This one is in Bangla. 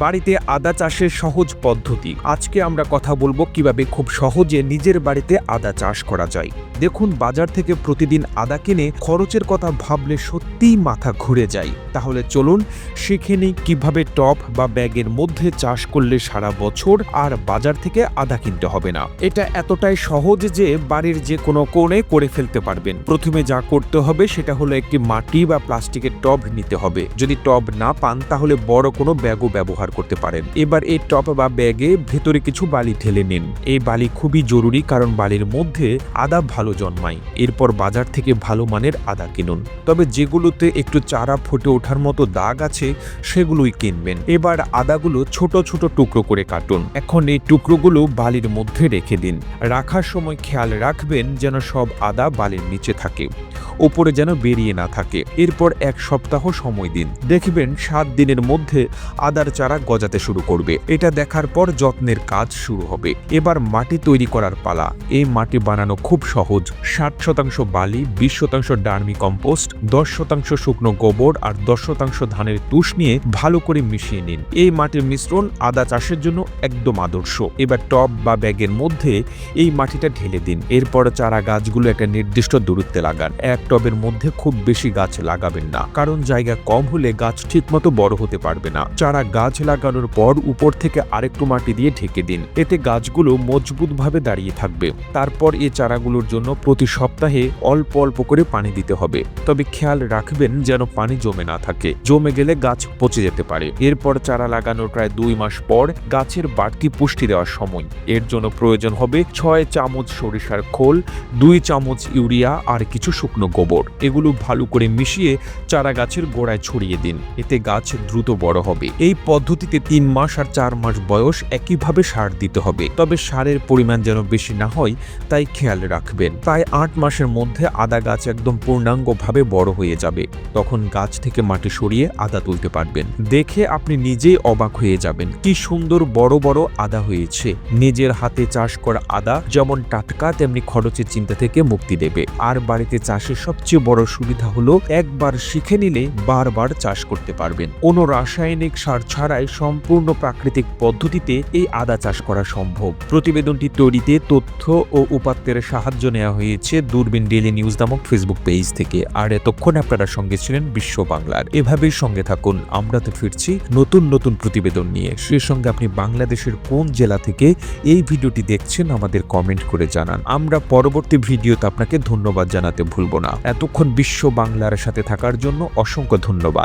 বাড়িতে আদা চাষের সহজ পদ্ধতি। আজকে আমরা কথা বলব কীভাবে খুব সহজে নিজের বাড়িতে আদা চাষ করা যায়। দেখুন, বাজার থেকে প্রতিদিন আদা কিনে খরচের কথা ভাবলে সত্যিই মাথা ঘুরে যায়। তাহলে চলুন, শিখে নিই কীভাবে টপ বা ব্যাগের মধ্যে চাষ করলে সারা বছর আর বাজার থেকে আদা কিনতে হবে না। এটা এতটাই সহজ যে বাড়ির যে কোনো কোণে করে ফেলতে পারবেন। প্রথমে যা করতে হবে সেটা হলো একটি মাটি বা প্লাস্টিকের টব নিতে হবে। যদি টব না পান, তাহলে বড় কোনো ব্যাগও ব্যবহার করতে পারেন। এবার এই টব বা ব্যাগে ভেতরে কিছু বালি ঢেলে নিন। এই বালি খুবই জরুরি কারণ বালির মধ্যে আদা ভালো জন্মায়। এরপর বাজার থেকে ভালো মানের আদা কিনুন। তবে যেগুলোতে একটু চারা ফুটে ওঠার মতো দাগ আছে, সেগুলোই কিনবেন। এবার আদাগুলো ছোট ছোট টুকরো করে কাটুন। এখন এই টুকরোগুলো বালির মধ্যে রেখে দিন। রাখার সময় খেয়াল রাখবেন যেন সব আদা বালির নিচে থাকে। ওপরে যেন বেরিয়ে না থাকে। এরপর এক সপ্তাহ সময় দিন। দেখবেন সাত দিনের মধ্যে আদার চারা গজাতে শুরু করবে। এটা দেখার পর যত্নের কাজ শুরু হবে। এবার মাটি তৈরি করার পালা। এই মাটি বানানো খুব সহজ। ষাট শতাংশ বালি, বিশ শতাংশ ডার্মি কম্পোস্ট, দশ শতাংশ শুকনো গোবর আর দশ শতাংশ ধানের তুষ নিয়ে ভালো করে মিশিয়ে নিন। এই মাটির মিশ্রণ আদা চাষের জন্য একদম আদর্শ। এবার টব বা ব্যাগের মধ্যে এই মাটিটা ঢেলে দিন। এরপর চারা গাছগুলো একটা নির্দিষ্ট দূরত্বে লাগান। এক টবের মধ্যে খুব বেশি গাছ লাগাবেন না। কারণ জায়গা কম হলে গাছ ঠিকমতো বড় হতে পারবে না। চারা গাছ লাগানোর পর উপর থেকে আরেকটু মাটি দিয়ে ঢেকে দিন। এতে গাছগুলো মজবুতভাবে দাঁড়িয়ে থাকবে। তারপর এই চারাগুলোর জন্য প্রতি সপ্তাহে অল্প অল্প করে পানি দিতে হবে। তবে খেয়াল রাখবেন যেন পানি জমে না থাকে। জমে গেলে গাছ পচে যেতে পারে। এরপর চারা লাগানোর প্রায় দুই মাস পর গাছের বাড়তি পুষ্টি দেওয়ার সময়। এর জন্য প্রয়োজন হবে ছয় চামচ সরিষার খোল, দুই চামচ ইউরিয়া আর কিছু শুকনো গোবর। এগুলো ভালো করে মিশিয়ে চারা গাছের গোড়ায় ছড়িয়ে দিন। এতে গাছ দ্রুত বড় হবে। এই পদ্ধতিতে তিন মাস আর চার মাস বয়স একইভাবে সার দিতে হবে। তবে সারের পরিমাণ যেন বেশি না হয়, তাই খেয়াল রাখবেন। প্রায় আট মাসের মধ্যে আদা গাছ একদম পূর্ণাঙ্গভাবে বড় হয়ে যাবে। তখন গাছ থেকে মাটি সরিয়ে আদা তুলতে পারবেন। দেখে আপনি নিজেই অবাক হয়ে যাবেন, কি সুন্দর বড় বড় আদা হয়েছে। নিজের হাতে চাষ করা আদা যেমন টাটকা, তেমনি খরচের চিন্তা থেকে মুক্তি দেবে। আর বাড়িতে চাষের সবচেয়ে বড় সুবিধা হলো, একবার শিখে নিলে বারবার চাষ করতে পারবেন। কোনো রাসায়নিক সার ছাড়াই সম্পূর্ণ প্রাকৃতিক পদ্ধতিতে এই আদা চাষ করা সম্ভব। প্রতিবেদনটি তৈরিতে তথ্য ও উপাত্তের সাহায্য নেওয়া হয়েছে দূরবীন ডেলি নিউজ নামক ফেসবুক পেজ থেকে। আর এতক্ষণ আপনারা সঙ্গে ছিলেন বিশ্ব বাংলার। এভাবেই সঙ্গে থাকুন আমরা তো ফিরছি নতুন নতুন প্রতিবেদন নিয়ে। সে সঙ্গে আপনি বাংলাদেশের কোন জেলা থেকে এই ভিডিওটি দেখছেন আমাদের কমেন্ট করে জানান। আমরা পরবর্তী ভিডিওতে আপনাকে ধন্যবাদ জানাতে ভুলব না। এতক্ষণ বিশ্ব বাংলার সাথে থাকার জন্য অসংখ্য ধন্যবাদ।